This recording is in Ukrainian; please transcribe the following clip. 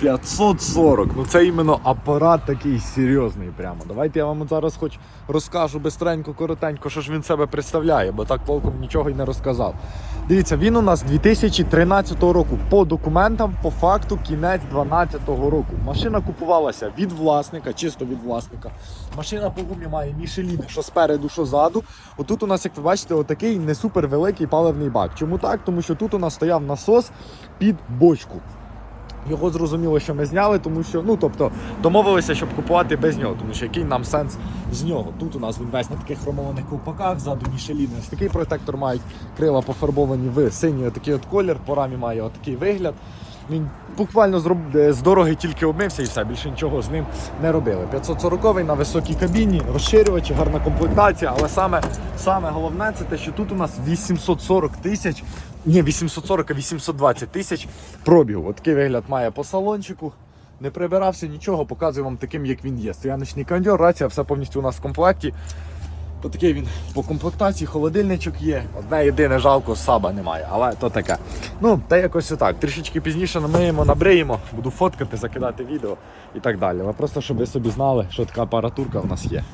540. Ну це іменно апарат такий серйозний прямо. Давайте я вам зараз хоч розкажу бистренько, коротенько, що ж він себе представляє, бо так толком нічого й не розказав. Дивіться, він у нас 2013 року. По документам, по факту, кінець 2012 року. Машина купувалася від власника, чисто від власника. Машина по гумі має мішеліни, що спереду, що ззаду. Отут у нас, як ви бачите, отакий не супер великий паливний бак. Чому так? Тому що тут у нас стояв насос під бочку. Його зрозуміло, що ми зняли, тому що ну тобто домовилися, щоб купувати без нього, тому що який нам сенс з нього. Тут у нас він весь на таких хромованих ковпаках, ззаду мішеліни. Ось такий протектор мають крила пофарбовані в синій отакий от колір, по рамі має отакий вигляд. Він буквально е, з дороги тільки обмився і все, більше нічого з ним не робили. 540 на високій кабіні, розширювачі, гарна комплектація, але саме, саме головне це те, що тут у нас 840 тисяч, ні, 840, а 820 тисяч пробігу. От такий вигляд має по салончику. Не прибирався нічого, показую вам таким, як він є. Стояночний кондьор, рація, все повністю у нас в комплекті. Отакий він по комплектації, холодильничок є. Одне єдине жалко, саба немає, але то таке. Ну, та якось отак. Трішечки пізніше намиємо, набриємо, буду фоткати, закидати відео і так далі. Але просто щоб ви собі знали, що така апаратурка в нас є.